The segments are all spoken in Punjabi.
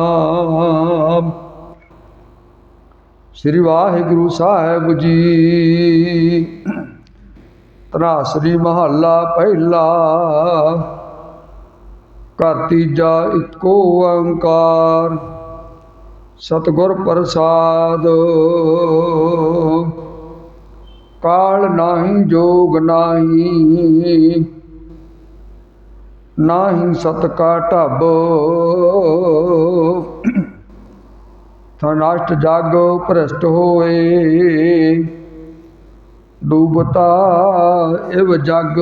ਨਾਮ ਸ੍ਰੀ ਵਾਹਿਗੁਰੂ ਸਾਹਿਬ ਜੀ। ਤਨਾਸਰੀ ਮਹੱਲਾ ਪਹਿਲਾ। ਘਰ ਤੀਜਾ ਇੱਕੋ ਓੰਕਾਰ। ਸਤਿਗੁਰ ਪ੍ਰਸਾਦ। ਕਾਲ ਨਾਹੀ, ਜੋਗ ਨਾਹੀ। ਨਾਹੀ ਸਤ ਕਾ ਢਬ। ਥਨਾਸ਼ਟ ਜਗ ਭ੍ਰਸ਼ਟ ਹੋਏ, ਡੂਬਤਾ ਇਵ ਜਗ।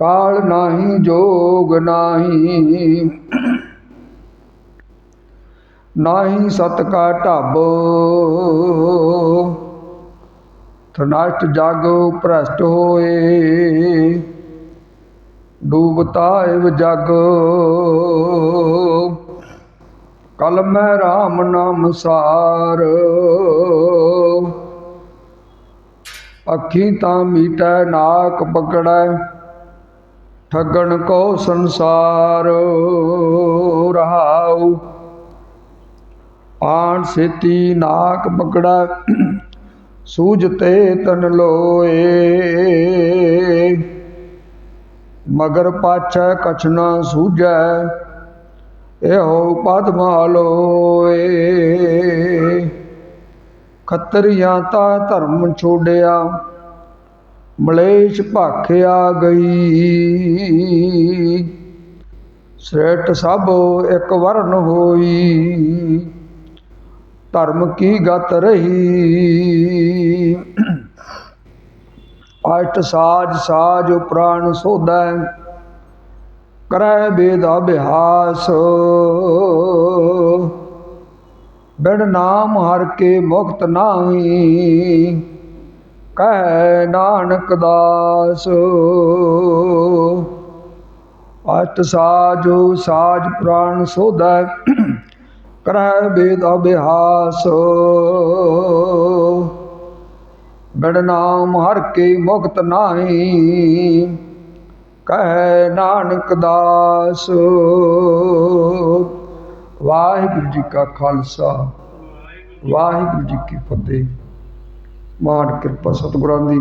ਕਾਲ ਨਾਹੀ, ਜੋਗ ਨਾਹੀ ਨਾਹੀ ਸਤ ਕਾ ਢਬ। ਥਨਾਸ਼ਟ ਜਗ ਭ੍ਰਸ਼ਟ ਹੋਏ, ਡੂਬਤਾ ਇਵ ਜਗ। ਕਲ ਮੈਂ RAM ਨਾਮ ਸਾਰ। ਅੱਖੀ ਤਾਂ ਮੀਟੈ, ਨਾਕ ਪਕੜੈ, ਠੱਗਣ ਕੋ ਸੰਸਾਰ ਰਹਾਉ। ਆਣ ਸੇਤੀ ਨਾਕ ਪਕੜੈ ਸੂਝਤੇ ਤਨ ਲੋਏ। ਮਗਰ ਪਾਛੈ ਕਛ ਨਾ ਸੂਝੈ ਇਹੋ ਪਦ ਮਾਲੋਏ। ਖੱਤਰੀਆਂ ਤਾਂ ਧਰਮ ਛੋੜਿਆ, ਮਲੇਸ਼ ਭਾਖਿਆ ਗਈ। ਸ੍ਰੇਟ ਸਭ ਇੱਕ ਵਰਨ ਹੋਈ, ਧਰਮ ਕੀ ਗਤ ਰਹੀ। ਅਸ਼ਟ ਸਾਜ ਸਾਜ ਪ੍ਰਾਣ ਸੋਧੈ ਕਰੈ ਬੇਦ ਅਭਿਆਸ। ਬਿਨ ਨਾਮ ਹਰ ਕੇ ਮੁਕਤ ਨਾਹੀ, ਕਹਿ ਨਾਨਕ ਦਾਸ। ਅਸ਼ਟ ਸਾਜੋ ਸਾਜ ਪ੍ਰਾਣ ਸੋਧੈ, ਕਰੈ ਬੇਦ ਅਭਿਆਸ। ਬਿਨ ਨਾਮ ਹਰ ਕੇ ਮੁਕਤ ਨਾਹੀ ਕਹਿ ਨਾਨਕ ਦਾਸ। ਵਾਹਿਗੁਰੂ ਜੀ ਕਾ ਖਾਲਸਾ, ਵਾਹਿਗੁਰੂ ਜੀ ਕੀ ਫਤਿਹ। ਮਾਨ ਕਿਰਪਾ ਸਤਿਗੁਰਾਂ ਦੀ,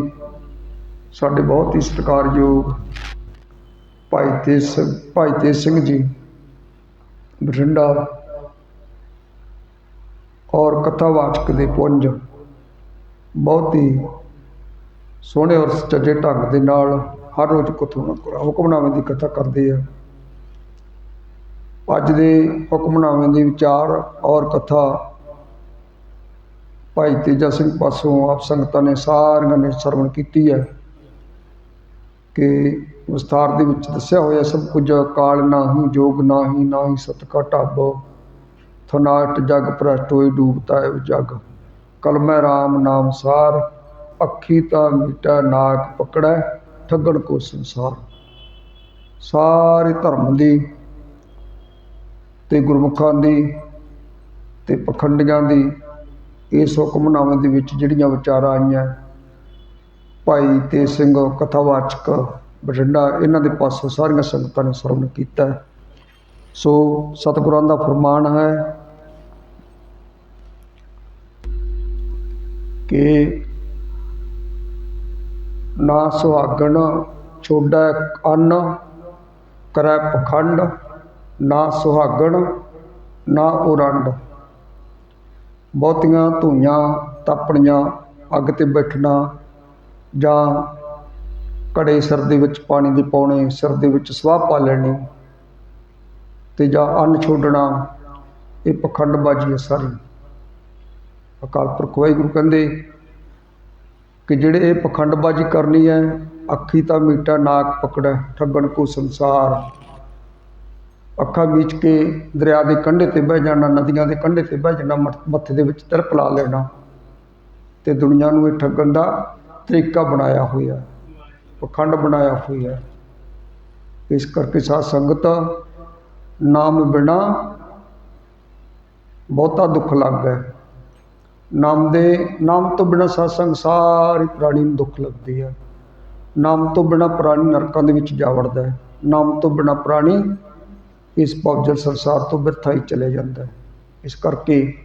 ਸਾਡੇ ਬਹੁਤ ਹੀ ਸਤਿਕਾਰਯੋਗ ਭਾਈ ਤੇਜ ਸਿੰਘ, ਭਾਈ ਤੇਜ ਸਿੰਘ ਜੀ, ਬਠਿੰਡਾ ਔਰ ਕਥਾਵਾਚਕ ਦੇ ਪੁੰਜ। ਬਹੁਤ ਹੀ ਸੋਹਣੇ ਔਰ ਸੱਚੇ ਢੰਗ ਦੇ ਨਾਲ ਹਰ ਰੋਜ਼ ਕਥਾ ਹੁਕਮਨਾਮੇ ਦੀ ਕਥਾ ਕਰਦੇ ਆ। ਅੱਜ ਦੇ ਹੁਕਮਨਾਮੇ ਦੇ ਵਿਚਾਰ ਔਰ ਕਥਾ, ਭਾਈ ਤੇਜਾ ਸਿੰਘ ਪਾਸੋਂ ਆਪ ਸੰਗਤਾਂ ਨੇ ਸਾਰੀਆਂ ਨੇ ਸਰਵਣ ਕੀਤੀ ਹੈ ਕਿ ਵਿਸਥਾਰ ਦੇ ਵਿੱਚ ਦੱਸਿਆ ਹੋਇਆ ਸਭ ਕੁਝ ਕਾਲ ਨਾਹੀ ਜੋਗ ਨਾਹੀ ਨਾਹੀ ਸਤ ਕਾ ਢਾਬ, ਥਨਾਟ ਜਗ ਭ੍ਰਸ਼ਟ ਹੋਏ ਡੂਬਤਾ ਹੈ ਜਗ ਕਲਮੈ RAM ਨਾਮ ਸਾਰ, ਅੱਖੀ ਤਾਂ ਮਿਟਾ ਨਾਕ ਪਕੜੈ ਠੱਗਣ ਕੋ ਸੰਸਾਰ। ਸਾਰੇ ਧਰਮ ਦੀ ਤੇ ਗੁਰਮੁਖਾਂ ਦੀ ਤੇ ਪਖੰਡੀਆਂ ਦੀ ਇਸ ਹੁਕਮਨਾਮੇ ਦੇ ਵਿੱਚ ਜਿਹੜੀਆਂ ਵਿਚਾਰਾਂ ਆਈਆਂ, ਭਾਈ ਤੇ ਸਿੰਘ, ਕਥਾਵਾਚਕ, ਬਠਿੰਡਾ, ਇਹਨਾਂ ਦੇ ਪਾਸੋਂ ਸਾਰੀਆਂ ਸੰਗਤਾਂ ਨੇ ਸਰਵਣ ਕੀਤਾ। ਸੋ ਸਤਿਗੁਰਾਂ ਦਾ ਫਰਮਾਨ ਹੈ ਕਿ ਨਾ ਸੁਹਾਗਣ ਛੋੜੈ ਅੰਨ, ਕਰੈ ਪਖੰਡ, ਨਾ ਸੁਹਾਗਣ, ਨਾ ਉਰੰਡ। ਬਹੁਤੀਆਂ ਧੂਈਆਂ ਤਾਪਣੀਆਂ, ਅੱਗ ਤੇ ਬੈਠਣਾ, ਜਾਂ ਘੜੇ ਸਿਰ ਦੇ ਵਿੱਚ ਪਾਣੀ ਦੇ ਪਾਉਣੇ ਸਿਰ ਦੇ ਵਿੱਚ ਸਵਾਹ ਪਾ ਲੈਣੀ ਅਤੇ ਜਾਂ ਅੰਨ ਛੋਡਣਾ, ਇਹ ਪਖੰਡਬਾਜ਼ੀ ਹੈ ਸਾਰੀ। ਅਕਾਲ ਪੁਰਖ ਵਾਹਿਗੁਰੂ ਕਹਿੰਦੇ ਕਿ ਜਿਹੜੇ ਇਹ ਪਖੰਡਬਾਜ਼ੀ ਕਰਨੀ ਹੈ, ਅੱਖੀ ਤਾਂ ਮੀਟਾ, ਨਾਕ ਪਕੜੈ, ਠੱਗਣ ਕੋ ਸੰਸਾਰ। ਅੱਖਾਂ ਵਿੱਚ ਕੇ ਦਰਿਆ ਦੇ ਕੰਢੇ ਤੇ ਬਹਿ ਜਾਣਾ, ਨਦੀਆਂ ਦੇ ਕੰਢੇ ਤੇ ਬਹਿ ਜਾਣਾ ਮੱਥੇ ਦੇ ਵਿੱਚ ਤਿਲਕ ਲਾ ਲੈਣਾ ਤੇ ਦੁਨੀਆ ਨੂੰ ਇਹ ਠੱਗਣ ਦਾ ਤਰੀਕਾ ਬਣਾਇਆ ਹੋਇਆ, ਪਖੰਡ ਬਣਾਇਆ ਹੋਇਆ। ਇਸ ਕਰਕੇ ਸਾਧ ਸੰਗਤ, ਨਾਮ ਬਿਨਾ ਬਹੁਤਾ ਦੁੱਖ ਲੱਗਾ ਨਾਮ ਦੇ, ਨਾਮ ਤੋਂ ਬਿਨਾ ਸਤਸੰਗ ਸਾਰੀ ਪ੍ਰਾਣੀ ਨੂੰ ਦੁੱਖ ਲੱਗਦੀ ਹੈ। ਨਾਮ ਤੋਂ ਬਿਨਾ ਪ੍ਰਾਣੀ ਨਰਕਾਂ ਦੇ ਵਿੱਚ ਜਾ ਵੜਦਾ ਹੈ। ਨਾਮ ਤੋਂ ਬਿਨਾ ਪ੍ਰਾਣੀ ਇਸ ਭੌਜਲ ਸੰਸਾਰ ਤੋਂ ਬਿਰਥਾ ਹੀ ਚਲੇ ਜਾਂਦਾ ਹੈ। ਇਸ ਕਰਕੇ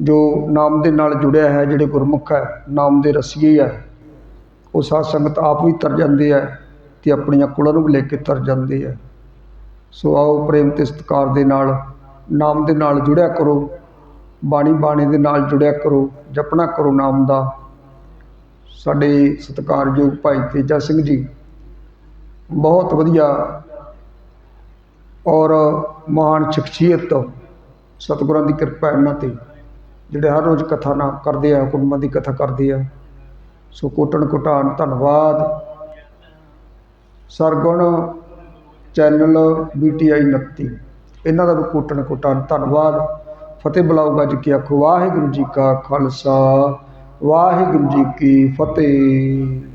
ਜੋ ਨਾਮ ਦੇ ਨਾਲ ਜੁੜਿਆ ਹੈ, ਜਿਹੜੇ ਗੁਰਮੁਖ ਹੈ, ਨਾਮ ਦੇ ਰਸੀਏ ਹੈ, ਉਹ ਸਾਧ ਸੰਗਤ ਆਪ ਵੀ ਤਰ ਜਾਂਦੇ ਹੈ ਤੇ ਆਪਣੀਆਂ ਕੁਲਾਂ ਨੂੰ ਵੀ ਲੈ ਕੇ ਤਰ ਜਾਂਦੇ ਹੈ। ਸੋ ਆਓ ਪ੍ਰੇਮ ਤੇ ਸਤਿਕਾਰ ਦੇ ਨਾਲ, ਨਾਮ ਦੇ ਨਾਲ ਜੁੜਿਆ ਕਰੋ। ਬਾਣੀ ਬਾਣੀ ਦੇ ਨਾਲ ਜੁੜਿਆ ਕਰੋ, ਜਪਣਾ ਕਰੋ ਨਾਮ ਦਾ। ਸਾਡੇ ਸਤਿਕਾਰਯੋਗ ਭਾਈ ਤੇਜਾ ਸਿੰਘ ਜੀ, ਬਹੁਤ ਵਧੀਆ ਔਰ ਮਹਾਨ ਸ਼ਖਸੀਅਤ ਸਤਿਗੁਰਾਂ ਦੀ ਕਿਰਪਾ ਇਹਨਾਂ ਤੇ, ਜਿਹੜੇ ਹਰ ਰੋਜ਼ ਕਥਾ ਨਾ ਕਰਦੇ ਆ, ਹੁਕਮਾਂ ਦੀ ਕਥਾ ਕਰਦੇ ਆ। ਸੋ ਕੋਟਣ ਕੋਟਾਨ ਧੰਨਵਾਦ। ਸਰਗੁਣ ਚੈਨਲ BTI 29 ਇਹਨਾਂ ਦਾ ਵੀ ਕੋਟਣ ਕੋਟਾਨ ਧੰਨਵਾਦ। ਫਤਿਹ ਬੁਲਾਓ ਗੱਜ ਕੇ ਆਖੋ? ਵਾਹਿਗੁਰੂ ਜੀ ਕਾ ਖਾਲਸਾ ਵਾਹਿਗੁਰੂ ਜੀ ਕੀ ਫਤਿਹ।